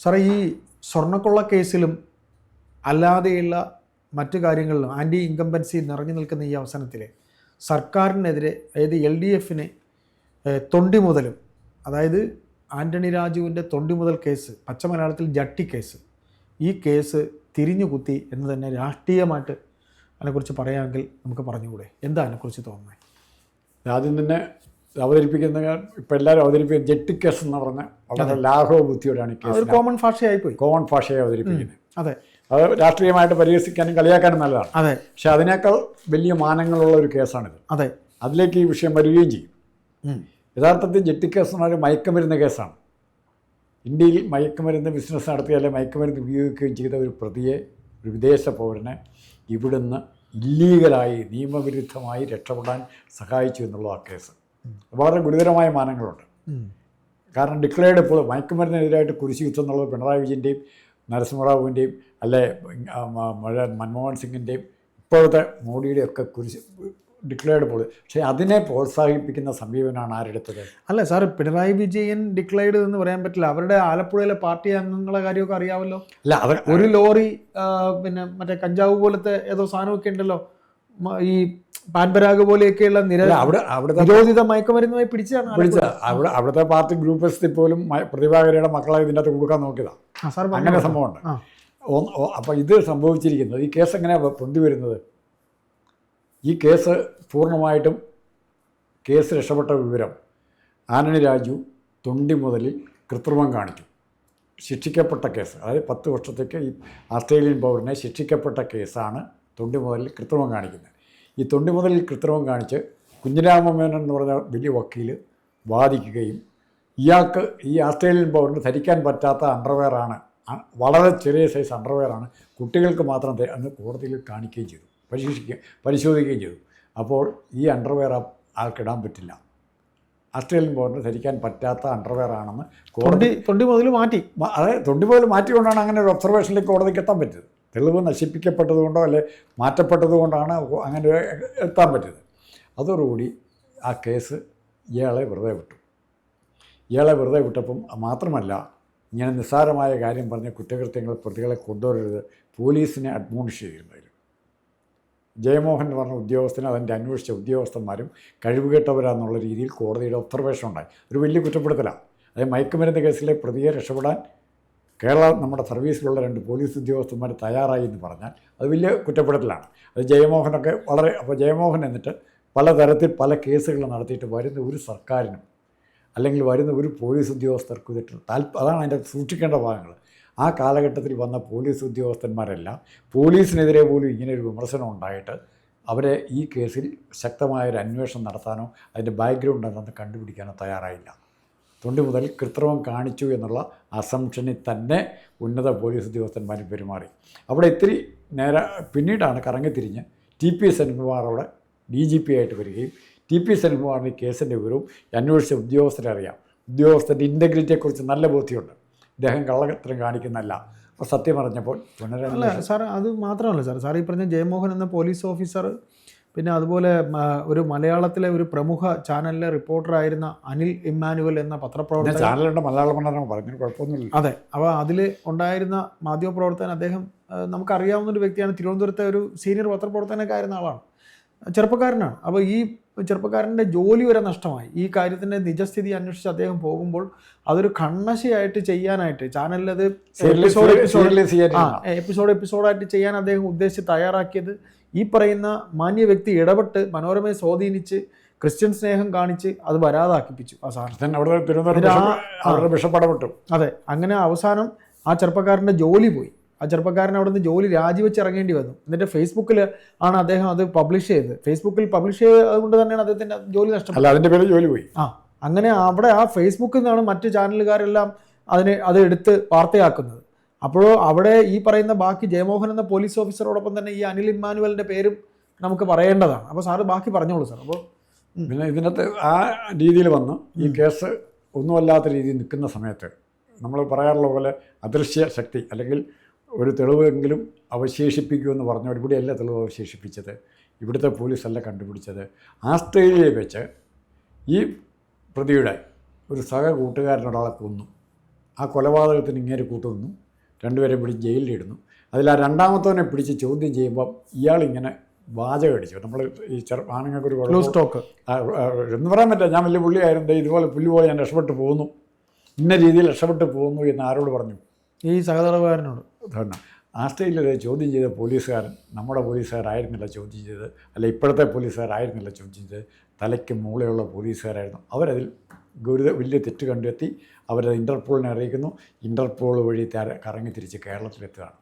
സാറേ ഈ സ്വർണക്കൊള്ള കേസിലും അല്ലാതെയുള്ള മറ്റു കാര്യങ്ങളിലും ആന്റി ഇൻകംബൻസി നിറഞ്ഞു നിൽക്കുന്ന ഈ അവസരത്തിൽ സർക്കാരിനെതിരെ അതായത് എൽ ഡി എഫിന് തൊണ്ടി മുതലും അതായത് ആന്റണി രാജുവിന്റെ തൊണ്ടി മുതൽ കേസ് പച്ച മലയാളത്തിൽ ജട്ടി കേസ് ഈ കേസ് തിരിഞ്ഞു കുത്തി എന്ന് തന്നെ രാഷ്ട്രീയമായിട്ട് അതിനെക്കുറിച്ച് പറയാമെങ്കിൽ നമുക്ക് പറഞ്ഞുകൂടെ? എന്താ അതിനെക്കുറിച്ച് തോന്നുന്നത്? ആദ്യം തന്നെ അവതരിപ്പിക്കുന്ന ഇപ്പം എല്ലാവരും അവതരിപ്പിക്കുന്ന ജെട്ടി കേസ് എന്ന് പറഞ്ഞ വളരെ ലാഘവ ബുദ്ധിയോടാണ് കേസ് കോമൺ ഭാഷയായി പോയി. കോമൺ ഭാഷയെ അവതരിപ്പിക്കുന്നത്. അതെ. അത് രാഷ്ട്രീയമായിട്ട് പരിഹസിക്കാനും കളിയാക്കാനും നല്ലതാണ്. അതെ. പക്ഷെ അതിനേക്കാൾ വലിയ മാനങ്ങളുള്ള ഒരു കേസാണിത്. അതെ. അതിലേക്ക് ഈ വിഷയം വരികയും ചെയ്യും. യഥാർത്ഥത്തിൽ ജെട്ടി കേസ് എന്ന് പറഞ്ഞാൽ മയക്കുമരുന്ന് കേസാണ്. ഇന്ത്യയിൽ മയക്കുമരുന്ന് ബിസിനസ് നടത്തിയാലേ മയക്കുമരുന്ന് ഉപയോഗിക്കുകയും ചെയ്ത ഒരു പ്രതിയെ ഒരു വിദേശ പൗരനെ ഇവിടുന്ന് ഇല്ലീഗലായി നിയമവിരുദ്ധമായി രക്ഷപ്പെടാൻ സഹായിച്ചു എന്നുള്ള ആ കേസ്. വളരെ ഗുരുതരമായ മാനങ്ങളുണ്ട്. കാരണം ഡിക്ലെയർഡ് ഇപ്പോൾ മയക്കുമരുന്നിനെതിരായിട്ട് കുരിശി യുദ്ധം എന്നുള്ളത് പിണറായി വിജയന്റെയും നരസിംഹറാവുവിന്റെയും അല്ലെ മൻമോഹൻ സിംഗിന്റെയും ഇപ്പോഴത്തെ മോഡിയുടെയൊക്കെ കുരിശ് ഡിക്ലെയർഡ് പോൾ പക്ഷേ അതിനെ പ്രോത്സാഹിപ്പിക്കുന്ന സമീപനമാണ് ആരെടുത്തത് അല്ല സാർ പിണറായി വിജയൻ ഡിക്ലെയർഡ് എന്ന് പറയാൻ പറ്റില്ല. അവരുടെ ആലപ്പുഴയിലെ പാർട്ടി അംഗങ്ങളെ കാര്യമൊക്കെ അറിയാമല്ലോ അല്ല അവർ ഒരു ലോറി പിന്നെ മറ്റേ കഞ്ചാവ് പോലത്തെ ഏതോ സാധനമൊക്കെ ഉണ്ടല്ലോ. ഈ പാൻപരാഗ് പോലെയൊക്കെയുള്ള നിര അവിടെ അവിടുത്തെ നിരോധിത മയക്കുമരുന്നുമായി പിടിച്ചാണ് പിടിച്ച അവിടെ അവിടുത്തെ പാർട്ടി ഗ്രൂപ്പ് എസ് പോലും പ്രതിഭാകരയുടെ മക്കളെ ഇതിന്റെ അകത്ത് കൊടുക്കാൻ നോക്കിയതാണ് അങ്ങനെ. സംഭവമുണ്ട്. അപ്പം അപ്പോൾ ഇത് സംഭവിച്ചിരിക്കുന്നത് ഈ കേസ് എങ്ങനെയാണ് പൊന്തി വരുന്നത് ഈ കേസ് പൂർണമായിട്ടും കേസ് രക്ഷപ്പെട്ട വിവരം ആനണി രാജു തൊണ്ടി മുതലിൽ കൃത്രിമം കാണിച്ചു. ശിക്ഷിക്കപ്പെട്ട കേസ്. അതായത് പത്ത് വർഷത്തേക്ക് ഈ ആസ്ട്രേലിയൻ പൗരനെ ശിക്ഷിക്കപ്പെട്ട കേസാണ് തൊണ്ടി മുതലിൽ കൃത്രിമം കാണിക്കുന്നത്. ഈ തൊണ്ടി മുതലിൽ കൃത്രിമം കാണിച്ച് കുഞ്ഞിരാമമേനൻ എന്ന് പറഞ്ഞ വലിയ വക്കീൽ വാദിക്കുകയും ഇയാൾക്ക് ഈ ആസ്ട്രേലിയൻ പൗരന് ധരിക്കാൻ പറ്റാത്ത അണ്ടർവെയറാണ് വളരെ ചെറിയ സൈസ് അണ്ടർവെയറാണ് കുട്ടികൾക്ക് മാത്രം അന്ന് കോടതിയിൽ കാണിക്കുകയും ചെയ്തു പരിശോധിക്കുക പരിശോധിക്കുകയും ചെയ്തു. അപ്പോൾ ഈ അണ്ടർവെയർ ആൾക്കിടാൻ പറ്റില്ല. ആസ്ട്രേലിയൻ പൗരന് ധരിക്കാൻ പറ്റാത്ത അണ്ടർവെയർ ആണെന്ന് കോടതി തൊണ്ടി മുതൽ മാറ്റി. അതെ തൊണ്ടി മുതൽ മാറ്റിക്കൊണ്ടാണ് അങ്ങനെ ഒരു ഒബ്സർവേഷനിലേക്ക് കോടതിക്ക് എത്താൻ പറ്റിയത്. തെളിവ് നശിപ്പിക്കപ്പെട്ടതുകൊണ്ടോ അല്ലെ മാറ്റപ്പെട്ടതുകൊണ്ടാണ് അങ്ങനെ എത്താൻ പറ്റിയത്. അതോടുകൂടി ആ കേസ് ഇയാളെ വെറുതെ വിട്ടു. ഇയാളെ വെറുതെ വിട്ടപ്പം മാത്രമല്ല ഇങ്ങനെ നിസ്സാരമായ കാര്യം പറഞ്ഞ കുറ്റകൃത്യങ്ങൾ പ്രതികളെ കൊണ്ടുവരരുത് പോലീസിനെ അഡ്മോണിഷ് ചെയ്യുന്നതിൽ ജയമോഹൻ എന്ന് പറഞ്ഞ ഉദ്യോഗസ്ഥനും അതിന്റെ അന്വേഷിച്ച ഉദ്യോഗസ്ഥന്മാരും കഴിവുകെട്ടവരാന്നുള്ള രീതിയിൽ കോടതിയുടെ ഒബ്സർവേഷൻ ഉണ്ടായി. ഒരു വലിയ കുറ്റപ്പെടുത്തലാണ് അതായത് മയക്കുമരുന്ന് കേസിലെ പ്രതിയെ രക്ഷപ്പെടാൻ കേരള നമ്മുടെ സർവീസിലുള്ള രണ്ട് പോലീസ് ഉദ്യോഗസ്ഥന്മാർ തയ്യാറായി എന്ന് പറഞ്ഞാൽ അത് വലിയ കുറ്റപ്പെടുത്തലാണ്. അത് ജയമോഹനൊക്കെ വളരെ അപ്പോൾ ജയമോഹൻ എന്നിട്ട് പലതരത്തിൽ പല കേസുകൾ നടത്തിയിട്ട് വരുന്ന ഒരു സർക്കാരിനും അല്ലെങ്കിൽ വരുന്ന ഒരു പോലീസ് ഉദ്യോഗസ്ഥർക്കും ഇതിട്ട് താല്പ അതാണ് അതിന്റെ സൂക്ഷിക്കേണ്ട ഭാഗങ്ങൾ. ആ കാലഘട്ടത്തിൽ വന്ന പോലീസ് ഉദ്യോഗസ്ഥന്മാരെല്ലാം പോലീസിനെതിരെ പോലും ഇങ്ങനെ ഒരു വിമർശനം ഉണ്ടായിട്ട് അവരെ ഈ കേസിൽ ശക്തമായൊരു അന്വേഷണം നടത്താനോ അതിന്റെ ബാക്ക്ഗ്രൗണ്ട് എന്താണെന്ന് കണ്ടുപിടിക്കാനോ തയ്യാറായില്ല. തൊണ്ടി മുതൽ കൃത്രിമം കാണിച്ചു എന്നുള്ള അസംഷനിൽ തന്നെ ഉന്നത പോലീസ് ഉദ്യോഗസ്ഥന്മാരും പെരുമാറി. അവിടെ ഇത്തിരി നേരെ പിന്നീടാണ് കറങ്ങിത്തിരിഞ്ഞ് T P Senkumar D G P ആയിട്ട് വരികയും ടി പി സെൻകുമാറിന് ഈ കേസിന്റെ വിവരവും അന്വേഷിച്ച ഉദ്യോഗസ്ഥരെ അറിയാം. ഉദ്യോഗസ്ഥന്റെ ഇന്റഗ്രിറ്റിയെക്കുറിച്ച് നല്ല ബോധ്യമുണ്ട്. ഇദ്ദേഹം കള്ളത്തരം കാണിക്കുന്നല്ല അപ്പോൾ സത്യം പറഞ്ഞപ്പോൾ പുനരന്വേഷണം സാർ അത് മാത്രമല്ല സാർ സാർ ഈ പറഞ്ഞ ജയമോഹൻ എന്ന പോലീസ് ഓഫീസർ പിന്നെ അതുപോലെ ഒരു മലയാളത്തിലെ ഒരു പ്രമുഖ ചാനലിലെ റിപ്പോർട്ടറായിരുന്ന അനിൽ ഇമ്മാനുവൽ എന്ന പത്രപ്രവർത്തകൻ. ചാനലുണ്ട് മലയാള മനോരമ പറഞ്ഞു കുഴപ്പമൊന്നുമില്ല. അതെ. അപ്പോൾ അതിൽ ഉണ്ടായിരുന്ന മാധ്യമപ്രവർത്തകൻ അദ്ദേഹം നമുക്കറിയാവുന്ന ഒരു വ്യക്തിയാണ്. തിരുവനന്തപുരത്തെ ഒരു സീനിയർ പത്രപ്രവർത്തകനൊക്കെ ആയിരുന്ന ആളാണ് ചെറുപ്പക്കാരനാണ്. അപ്പോൾ ഈ ചെറുപ്പക്കാരന്റെ ജോലി വരെ നഷ്ടമായി. ഈ കാര്യത്തിന്റെ നിജസ്ഥിതി അന്വേഷിച്ച് അദ്ദേഹം പോകുമ്പോൾ അതൊരു കണ്ണശയായിട്ട് ചെയ്യാനായിട്ട് ചാനലിലത് എപ്പിസോഡ് എപ്പിസോഡ് ആ എപ്പിസോഡ് എപ്പിസോഡായിട്ട് ചെയ്യാൻ അദ്ദേഹം ഉദ്ദേശിച്ച് തയ്യാറാക്കിയത് ഈ പറയുന്ന മാന്യ വ്യക്തി ഇടപെട്ട് മനോരമയെ സ്വാധീനിച്ച് ക്രിസ്ത്യൻ സ്നേഹം കാണിച്ച് അത് വരാതാക്കിപ്പിച്ചു അവസാനം അവിടെ തിരുവനന്തപുരം അതെ അങ്ങനെ അവസാനം ആ ചെറുപ്പക്കാരന്റെ ജോലി പോയി. ആ ചെറുപ്പക്കാരൻ അവിടെ നിന്ന് ജോലി രാജിവെച്ച് ഇറങ്ങേണ്ടി വന്നു. എന്നിട്ട് ഫേസ്ബുക്കിൽ ആണ് അദ്ദേഹം അത് പബ്ലിഷ് ചെയ്തത്. ഫേസ്ബുക്കിൽ പബ്ലിഷ് ചെയ്തതുകൊണ്ട് തന്നെയാണ് അദ്ദേഹത്തിന്റെ ജോലി നഷ്ടപ്പെട്ടത്. പേര് ജോലി പോയി. ആ അങ്ങനെ അവിടെ ആ ഫേസ്ബുക്കിൽ നിന്നാണ് മറ്റ് ചാനലുകാരെല്ലാം അതിനെ അത് എടുത്ത് വാർത്തയാക്കുന്നത്. അപ്പോഴോ അവിടെ ഈ പറയുന്ന ബാക്കി ജയമോഹൻ എന്ന പോലീസ് ഓഫീസറോടൊപ്പം തന്നെ ഈ അനിൽ ഇമ്മാനുവലിന്റെ പേരും നമുക്ക് പറയേണ്ടതാണ്. അപ്പോൾ സാറ് ബാക്കി പറഞ്ഞോളൂ സാർ. അപ്പോൾ പിന്നെ ഇതിനകത്ത് ആ രീതിയിൽ വന്ന്. ഈ കേസ് ഒന്നുമല്ലാത്ത രീതിയിൽ നിൽക്കുന്ന സമയത്ത് നമ്മൾ പറയാറുള്ള പോലെ അദൃശ്യ ശക്തി അല്ലെങ്കിൽ ഒരു തെളിവെങ്കിലും അവശേഷിപ്പിക്കുമെന്ന് പറഞ്ഞ ഇവിടെയല്ല തെളിവ് അവശേഷിപ്പിച്ചത്. ഇവിടുത്തെ പോലീസല്ല കണ്ടുപിടിച്ചത്. ആസ്ട്രേലിയയിൽ വെച്ച് ഈ പ്രതിയുടെ ഒരു സഹ കൂട്ടുകാരനൊരാളെ കൊന്നു. ആ കൊലപാതകത്തിന് ഇങ്ങനെ കൂട്ടുന്നു രണ്ടുപേരെ പിടിച്ച് ജയിലിലിടുന്നു അതിൽ ആ രണ്ടാമത്തവനെ പിടിച്ച് ചോദ്യം ചെയ്യുമ്പോൾ ഇയാളിങ്ങനെ വാചകം അടിച്ചു. നമ്മൾ ഈ ചെറു ആണുങ്ങൾക്ക് ഒരു ക്ലൂ കുഴപ്പം സ്റ്റോക്ക് എന്ന് പറയാൻ പറ്റില്ല. ഞാൻ വലിയ പുള്ളിയായിരുന്നു. ഇതുപോലെ പുല്ല് പോലെ ഞാൻ രക്ഷപ്പെട്ടു പോകുന്നു. ഇന്ന രീതിയിൽ രക്ഷപ്പെട്ടു പോകുന്നു എന്ന് ആരോട് പറഞ്ഞു? ഈ സഹതടവുകാരനോട്. കാരണം ആസ്ട്രേലിയയിലെ ചോദ്യം ചെയ്ത പോലീസുകാരൻ നമ്മുടെ പോലീസുകാരായിരുന്നില്ല ചോദ്യം ചെയ്തത്. അല്ല ഇപ്പോഴത്തെ പോലീസുകാരായിരുന്നില്ല ചോദ്യം ചെയ്തത്. തലയ്ക്ക് മൂളയുള്ള പോലീസുകാരായിരുന്നു. അവരതിൽ ഗുരുത വലിയ തെറ്റ് കണ്ടെത്തി അവരത് ഇന്റർപോളിനെ അറിയിക്കുന്നു. ഇന്റർപോൾ വഴി തര കറങ്ങി തിരിച്ച് കേരളത്തിലെത്തുകയാണ്.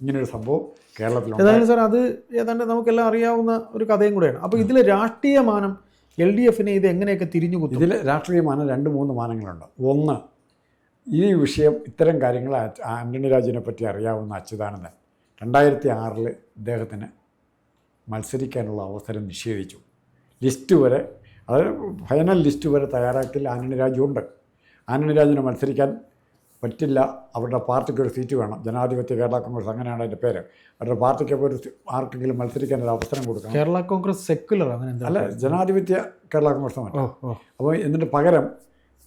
ഇങ്ങനൊരു സംഭവം കേരളത്തിൽ ഏതായാലും സാർ അത് ഏതാണ്ട് നമുക്കെല്ലാം അറിയാവുന്ന ഒരു കഥയും കൂടെയാണ്. അപ്പോൾ ഇതിൽ രാഷ്ട്രീയ മാനം എൽ ഡി എഫിനെ ഇത് എങ്ങനെയൊക്കെ തിരിഞ്ഞു കുത്തും ഇതിൽ രാഷ്ട്രീയ മാനം രണ്ട് മൂന്ന് മാനങ്ങളുണ്ട്. ഒന്ന് ഈ വിഷയം ഇത്തരം കാര്യങ്ങൾ ആന്റണി ആന്റണി രാജുവിനെ പറ്റി അറിയാവുന്ന അച്യുതാനന്ദൻ രണ്ടായിരത്തി ആറിൽ ഇദ്ദേഹത്തിന് മത്സരിക്കാനുള്ള അവസരം നിഷേധിച്ചു. ലിസ്റ്റ് വരെ അതായത് ഫൈനൽ ലിസ്റ്റ് വരെ തയ്യാറാക്കിൽ ആന്റണി രാജു ഉണ്ട്. ആന്റണി രാജുവിന് മത്സരിക്കാൻ പറ്റില്ല. അവരുടെ പാർട്ടിക്ക് ഒരു സീറ്റ് വേണം. ജനാധിപത്യ കേരള കോൺഗ്രസ് അങ്ങനെയാണ് അതിന്റെ പേര്. അവരുടെ പാർട്ടിക്ക് ഒരു ആർക്കെങ്കിലും മത്സരിക്കാൻ ഒരു അവസരം കൊടുക്കണം. കേരള കോൺഗ്രസ് സെക്കുലർ അങ്ങനെ അല്ല ജനാധിപത്യ കേരള കോൺഗ്രസ് അപ്പോൾ എന്നിട്ട് പകരം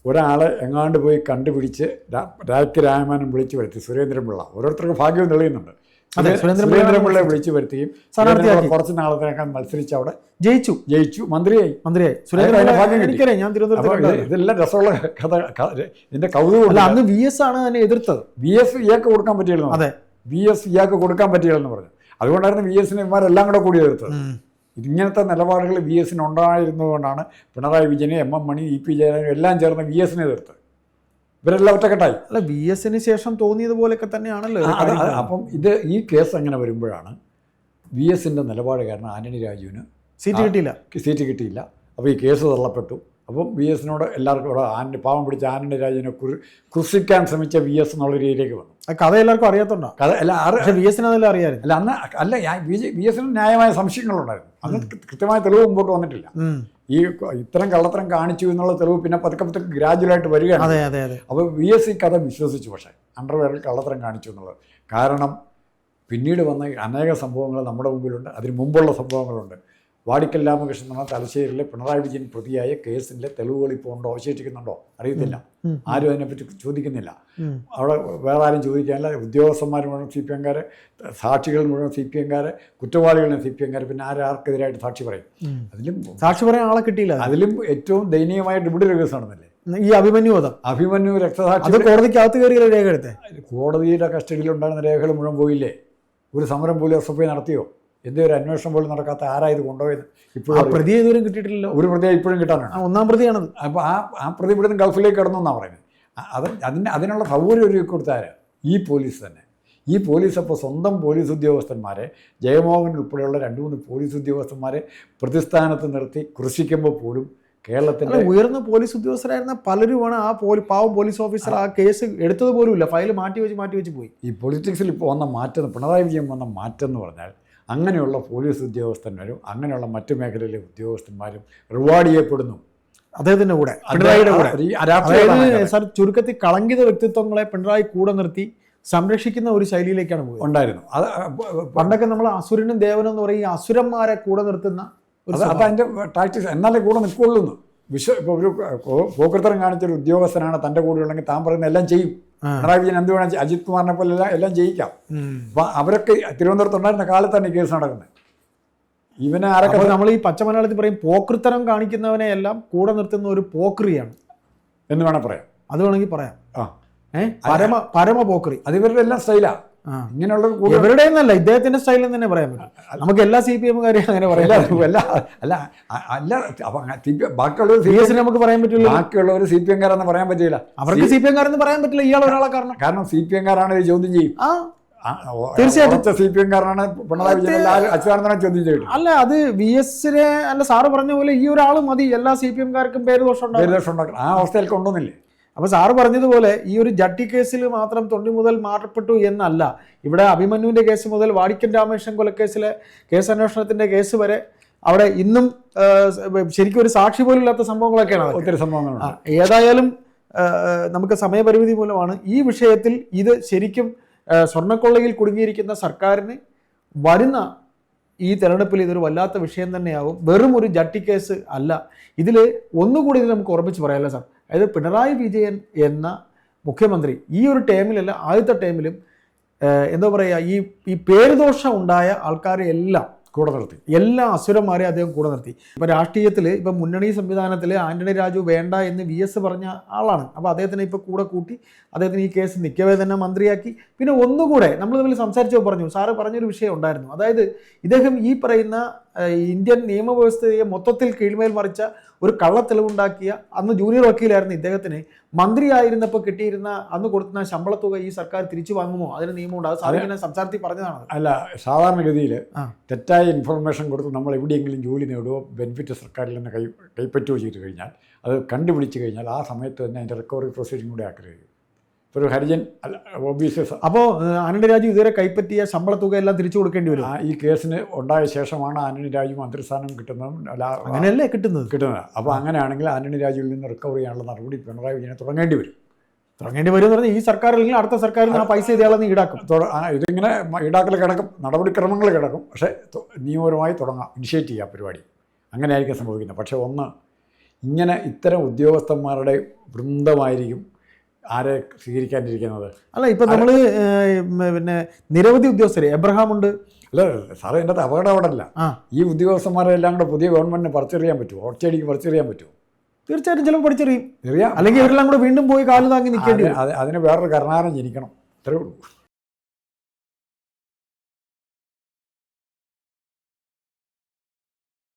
ഒരാളെ എങ്ങാണ്ട് പോയി കണ്ടുപിടിച്ച് രാ- രാജ്യ രായമാനം വിളിച്ചു വരുത്തി. സുരേന്ദ്രപിള്ള ഓരോരുത്തർക്ക് ഭാഗ്യം തെളിയുന്നുണ്ട്. അതെ, സുരേന്ദ്രൻ സുരേന്ദ്രൻപിള്ളയെ സുരേന്ദ്രൻപിള്ളയെ വിളിച്ചു വരുത്തുകയും കുറച്ച് നാളത്തേക്കാൻ മത്സരിച്ച് അവിടെ ജയിച്ചു. ജയിച്ചു. മന്ത്രിയായി. മന്ത്രിയായി. സുരേന്ദ്രൻ ഇതെല്ലാം രസമുള്ള കഥ ഇതിന്റെ കൗതുകം അന്ന് വി എസ് ആണ് തന്നെ എതിർത്തത്. വി എസ് ഇയാൾക്ക് കൊടുക്കാൻ പറ്റിയില്ലെന്ന് അതെ. വി എസ് ഇയാൾക്ക് കൊടുക്കാൻ പറ്റിയില്ലെന്ന് പറഞ്ഞു. അതുകൊണ്ടായിരുന്നു വി എസിനെ ഇവന്മാരെല്ലാം കൂടെ കൂടി എതിർത്തത്. ഇങ്ങനത്തെ നിലപാടുകൾ വി എസിന് ഉണ്ടായിരുന്നതുകൊണ്ടാണ് പിണറായി വിജയനെ M M Mani E P Jayarajan എല്ലാം ചേർന്ന് വി എസിനെ എതിർത്ത് ഇവരെല്ലാം ഒറ്റക്കെട്ടായി. അല്ല വി എസിന് ശേഷം തോന്നിയതുപോലെയൊക്കെ തന്നെയാണല്ലോ അത് അപ്പം ഇത് ഈ കേസ് അങ്ങനെ വരുമ്പോഴാണ് വി എസിന്റെ നിലപാട് കാരണം ആന്റണി രാജുവിന് സീറ്റ് കിട്ടിയില്ല. സീറ്റ് കിട്ടിയില്ല. അപ്പോൾ ഈ കേസ് തള്ളപ്പെട്ടു. അപ്പം വി എസിനോട് എല്ലാവർക്കും ഇവിടെ ആന പാവം പിടിച്ച ആന്റണി രാജുവിനെ കുറി ശ്രമിച്ച വി എസ് എന്നുള്ള രീതിയിലേക്ക് വന്നു. ആ കഥ എല്ലാവർക്കും അറിയാത്തോണ്ടോ? കഥ അല്ല പക്ഷെ വി എസിന് അതെല്ലാം അറിയാമായിരുന്നു. അല്ല അന്ന് അല്ല വി എസിന് ന്യായമായ സംശയങ്ങളുണ്ടായിരുന്നു. അന്ന് കൃത്യമായ തെളിവ് മുമ്പോട്ട് വന്നിട്ടില്ല. ഈ ഇത്തരം കള്ളത്തരം കാണിച്ചു എന്നുള്ള തെളിവ് പിന്നെ പതുക്കെ പതുക്കെ ഗ്രാജുവലായിട്ട് വരികയാണ്. അതെ അതെ അതെ. അപ്പോൾ വി എസ് ഈ കഥ വിശ്വസിച്ചു പക്ഷേ അണ്ടർവെയറിൽ കള്ളത്തരം കാണിച്ചു എന്നുള്ളത്. കാരണം പിന്നീട് വന്ന അനേക സംഭവങ്ങൾ നമ്മുടെ മുമ്പിലുണ്ട്. അതിന് മുമ്പുള്ള സംഭവങ്ങളുണ്ട്. വാടിക്കൽ രാമകൃഷ്ണൻ എന്ന തലശ്ശേരിയിലെ പിണറായി വിജയൻ പ്രതിയായ കേസിന്റെ തെളിവുകൾ ഇപ്പോൾ ഉണ്ടോ? അവശേഷിക്കുന്നുണ്ടോ? അറിയത്തില്ല. ആരും അതിനെപ്പറ്റി ചോദിക്കുന്നില്ല. അവിടെ വേറെ ആരും ചോദിക്കാനില്ല. ഉദ്യോഗസ്ഥന്മാർ മുഴുവൻ സി പി എംകാർ സാക്ഷികൾ മുഴുവൻ സി പി എംകാർ കുറ്റവാളികളും സി പി എംകാർ പിന്നെ ആരാർക്കെതിരായിട്ട് സാക്ഷി പറയും? അതിലും സാക്ഷി പറയാൻ ആളെ കിട്ടിയില്ല. അതിലും ഏറ്റവും ദയനീയമായിട്ട് ഇവിടെ ഒരു കേസ് നടന്നില്ലേ? ഈ അഭിമന്യു വധം അഭിമന്യു അത് രക്തസാക്ഷി കോടതിക്കകത്ത് കയറിയ രേഖ എടുത്തേ? കോടതിയുടെ കസ്റ്റഡിയിൽ ഉണ്ടായിരുന്ന രേഖകൾ മുഴുവൻ പോയില്ലേ? ഒരു സമരം പോലും എസ് എഫ് ഐ നടത്തിയോ? എന്തേ ഒരു അന്വേഷണം പോലും നടക്കാത്ത ആരാ ഇത് കൊണ്ടുപോയത്? ഇപ്പോഴും അറിയില്ല. പ്രതിയെ ഇതുവരെയും കിട്ടിയിട്ടില്ലല്ലോ. ഒരു പ്രതിയെ ഇപ്പോഴും കിട്ടാനാണ്. ഒന്നാം പ്രതിയാണത്. അപ്പോൾ ആ ആ പ്രതി ഇവിടുന്ന് ഗൾഫിലേക്ക് കിടന്നു എന്നാണ് പറയുന്നത്. അത് അതിന് അതിനുള്ള സൗകര്യം ഒരുക്കി കൊടുത്താൽ ഈ പോലീസ് തന്നെ. ഈ പോലീസ് അപ്പോൾ സ്വന്തം പോലീസ് ഉദ്യോഗസ്ഥന്മാരെ ജയമോഹൻ ഉൾപ്പെടെയുള്ള രണ്ട് മൂന്ന് പോലീസ് ഉദ്യോഗസ്ഥന്മാരെ പ്രതിസ്ഥാനത്ത് നിർത്തി കൃഷിക്കുമ്പോൾ പോലും കേരളത്തിലെ ഉയർന്ന പോലീസ് ഉദ്യോഗസ്ഥരായിരുന്ന പലരുമാണ് ആ പോലീ പാവം പോലീസ് ഓഫീസർ ആ കേസ് എടുത്തത് പോലും ഇല്ല ഫയൽ മാറ്റി വെച്ച് മാറ്റി വെച്ച് പോയി. ഈ പൊളിറ്റിക്സിൽ ഇപ്പോൾ വന്ന മാറ്റം പിണറായി വിജയൻ വന്ന മാറ്റം എന്ന് പറഞ്ഞാൽ അങ്ങനെയുള്ള പോലീസ് ഉദ്യോഗസ്ഥന്മാരും അങ്ങനെയുള്ള മറ്റു മേഖലയിലെ ഉദ്യോഗസ്ഥന്മാരും റിവാർഡ് ചെയ്യപ്പെടുന്നു. അദ്ദേഹത്തിന്റെ കൂടെ പിണറായിയുടെ കൂടെ. സാർ ചുരുക്കത്തിൽ കളങ്കിത വ്യക്തിത്വങ്ങളെ പിണറായി കൂടെ നിർത്തി സംരക്ഷിക്കുന്ന ഒരു ശൈലിയിലേക്കാണ് പോയത്. ഉണ്ടായിരുന്നു. അത് പണ്ടൊക്കെ നമ്മൾ അസുരനും ദേവനും എന്ന് പറയും ഈ അസുരന്മാരെ കൂടെ നിർത്തുന്ന ഒരു അത് അത് അതിന്റെ ടാക്ടിക്സ് എന്നാലേ കൂടെ നിൽക്കുള്ളൂ വിശ്വ ഇപ്പോൾ ഒരു പോക്കൃത്തരം കാണിച്ചൊരു ഉദ്യോഗസ്ഥനാണ് തന്റെ കൂടെ ഉള്ളെങ്കിൽ താൻ പറയുന്ന എല്ലാം ചെയ്യും. പിണറായി വിജയൻ എന്ത് വേണം അജിത് കുമാറിനെ പോലെ എല്ലാം എല്ലാം ജയിക്കാം. അപ്പൊ അവരൊക്കെ തിരുവനന്തപുരത്ത് ഉണ്ടായിരുന്ന കാലത്താണ് ഈ കേസ് നടക്കുന്നത്. ഇവനെ ആരൊക്കെ നമ്മൾ ഈ പച്ച മലയാളത്തിൽ പറയും പോക്രിത്തരം കാണിക്കുന്നവനെ എല്ലാം കൂടെ നിർത്തുന്ന ഒരു പോക്രിയാണ്. എന്ന് വേണം പറയാം. അത് വേണമെങ്കിൽ പറയാം. ആ. ഏഹ് പരമ പരമ പോക്രി. അത് ഇവരുടെ എല്ലാം സ്റ്റൈലാണ് ഇങ്ങനെയുള്ള ഇവരുടെ എന്നല്ല ഇദ്ദേഹത്തിന്റെ സ്റ്റൈലിൽ തന്നെ പറയാൻ പറ്റും. നമുക്ക് എല്ലാ സി പി എമ്മുകാരെയും അങ്ങനെ പറയാം അല്ല അല്ല സി പി- ബാക്കിയുള്ളവർ സി എസിന് നമുക്ക് പറയാൻ പറ്റില്ല. ബാക്കിയുള്ളവർ സി പി എംകാരെന്ന് പറയാൻ പറ്റില്ല. അവർക്ക് സി പി എംകാരെന്ന് പറയാൻ പറ്റില്ല. ഇയാൾ ഒരാളെ കാരണം. കാരണം സി പി എംകാരാണ് ചോദ്യം ചെയ്യും. തീർച്ചയായിട്ടും. സി പി എംകാരനാണ് പിണറായി വിജയൻ. അച്യുതാനന്ദനെ ചോദ്യം ചെയ്യും. അല്ല അത് വി എസിനെ അല്ല സാറ് പറഞ്ഞ പോലെ ഈ ഒരാൾ മതി. എല്ലാ സി പി എംകാർക്കും പേര് ദോഷം പേര് ഉണ്ടാക്കണം ആ അവസ്ഥയിൽ കൊണ്ടുവന്നില്ലേ? അപ്പൊ സാറ് പറഞ്ഞതുപോലെ ഈ ഒരു ജട്ടി കേസിൽ മാത്രം തൊണ്ടി മുതൽ മാറപ്പെട്ടു എന്നല്ല. ഇവിടെ അഭിമന്യുവിന്റെ കേസ് മുതൽ വാടിക്കൻ രാമേശ്വരം കൊലക്കേസിലെ കേസ് അന്വേഷണത്തിന്റെ കേസ് വരെ അവിടെ ഇന്നും ശരിക്കും ഒരു സാക്ഷി പോലും ഇല്ലാത്ത സംഭവങ്ങളൊക്കെയാണ്. ഒത്തിരി സംഭവങ്ങൾ ഏതായാലും നമുക്ക് സമയപരിമിതി മൂലമാണ് ഈ വിഷയത്തിൽ ഇത് ശരിക്കും സ്വർണക്കൊള്ളയിൽ കുടുങ്ങിയിരിക്കുന്ന സർക്കാരിന് വരുന്ന ഈ തെരഞ്ഞെടുപ്പിൽ ഇതൊരു വല്ലാത്ത വിഷയം തന്നെയാവും വെറും ഒരു ജട്ടി കേസ് അല്ല. ഇതിൽ ഒന്നുകൂടി ഇത് നമുക്ക് ഉറപ്പിച്ച് പറയാമല്ലോ സാർ? അതായത് പിണറായി വിജയൻ എന്ന മുഖ്യമന്ത്രി ഈ ഒരു ടൈമിലല്ല ആദ്യത്തെ ടൈമിലും എന്താ പറയുക ഈ ഈ പേരുദോഷം ഉണ്ടായ ആൾക്കാരെ എല്ലാം കൂടെ നിർത്തി. എല്ലാ അസുരന്മാരെ അദ്ദേഹം കൂടെ നിർത്തി. ഇപ്പം രാഷ്ട്രീയത്തിൽ ഇപ്പം മുന്നണി സംവിധാനത്തിൽ ആന്റണി രാജു വേണ്ട എന്ന് വി എസ് പറഞ്ഞ ആളാണ്. അപ്പോൾ അദ്ദേഹത്തിനെ ഇപ്പോൾ കൂടെ കൂട്ടി അദ്ദേഹത്തിന് ഈ കേസ് നിൽക്കവേ തന്നെ മന്ത്രിയാക്കി. പിന്നെ ഒന്നുകൂടെ നമ്മൾ തമ്മിൽ സംസാരിച്ചപ്പോൾ പറഞ്ഞു സാറ് പറഞ്ഞൊരു വിഷയം ഉണ്ടായിരുന്നു. അതായത് ഇദ്ദേഹം ഈ പറയുന്ന ഇന്ത്യൻ നിയമവ്യവസ്ഥയെ മൊത്തത്തിൽ കീഴ്മേൽ മറിച്ച ഒരു കള്ളത്തെളിവുണ്ടാക്കിയ അന്ന് ജൂനിയർ വക്കീലായിരുന്നു ഇദ്ദേഹത്തിന്. മന്ത്രിയായിരുന്നപ്പോൾ കിട്ടിയിരുന്ന അന്ന് കൊടുക്കുന്ന ശമ്പളത്തുക ഈ സർക്കാർ തിരിച്ചു വാങ്ങുമോ? അതിന് നിയമമുണ്ട്. അത് സാർ സംസാരത്തിൽ പറഞ്ഞതാണ് അല്ല സാധാരണഗതിയിൽ. തെറ്റായ ഇൻഫർമേഷൻ കൊടുത്ത് നമ്മൾ എവിടെയെങ്കിലും ജോലി നേടുകയോ ബെനിഫിറ്റ് സർക്കാരിൽ നിന്ന് കൈ കൈപ്പറ്റുകയോ ചെയ്തു കഴിഞ്ഞാൽ അത് കണ്ടുപിടിച്ച് കഴിഞ്ഞാൽ ആ സമയത്ത് തന്നെ അതിന്റെ റിക്കവറി പ്രൊസീജിങ് കൂടെ ആക്കരുത് ഒരു ഹരിജൻ അല്ല ഒബീസ് അപ്പോൾ ആനന്ദ രാജു ഇതുവരെ കൈപ്പറ്റിയ ശമ്പള തുക എല്ലാം തിരിച്ചു കൊടുക്കേണ്ടി വരും? ഈ കേസിന് ഉണ്ടായ ശേഷമാണ് ആന്റണി രാജു മന്ത്രിസ്ഥാനം കിട്ടുന്നതും അല്ല അങ്ങനെയല്ലേ കിട്ടുന്നത്? കിട്ടുന്നത്. അപ്പോൾ അങ്ങനെയാണെങ്കിൽ ആന്റണി രാജുവിൽ നിന്ന് റിക്കവർ ചെയ്യാനുള്ള നടപടി പിണറായി വിജയനെ തുടങ്ങേണ്ടി വരും. തുടങ്ങേണ്ടി വരും എന്ന് പറഞ്ഞാൽ ഈ സർക്കാർ അല്ലെങ്കിൽ അടുത്ത സർക്കാരിൽ നിന്ന് ആ പൈസ ഇതേളെ നീ ഈടാക്കും. ഇതിങ്ങനെ ഈടാക്കൽ കിടക്കും നടപടിക്രമങ്ങൾ കിടക്കും. പക്ഷേ നിയമപരമായി തുടങ്ങാം ഇനിഷ്യേറ്റ് ചെയ്യാം പരിപാടി. അങ്ങനെയായിരിക്കും സംഭവിക്കുന്നത്. പക്ഷേ ഒന്ന് ഇങ്ങനെ ഇത്തരം ഉദ്യോഗസ്ഥന്മാരുടെ വൃന്ദമായിരിക്കും ആരെ സ്വീകരിക്കാണ്ടിരിക്കുന്നത് അല്ല ഇപ്പൊ നമ്മൾ പിന്നെ നിരവധി ഉദ്യോഗസ്ഥരെ എബ്രഹാം ഉണ്ട് അല്ല സാറേ എന്റെ അപകടം അവിടെ അല്ല ഈ ഉദ്യോഗസ്ഥന്മാരെ എല്ലാം കൂടെ പുതിയ ഗവൺമെന്റിന് പറിച്ചെറിയാൻ പറ്റുമോ? ഒറ്റയടിക്ക് പറിച്ചെറിയാൻ പറ്റുമോ? തീർച്ചയായിട്ടും ചിലപ്പോൾ പഠിച്ചെറിയും അറിയാം. അല്ലെങ്കിൽ ഇവരെല്ലാം കൂടെ വീണ്ടും പോയി കാലു താങ്ങി നിൽക്കേണ്ടി അതിന് വേറൊരു കർണാരം ജനിക്കണം. ഇത്രേ ഉള്ളൂ.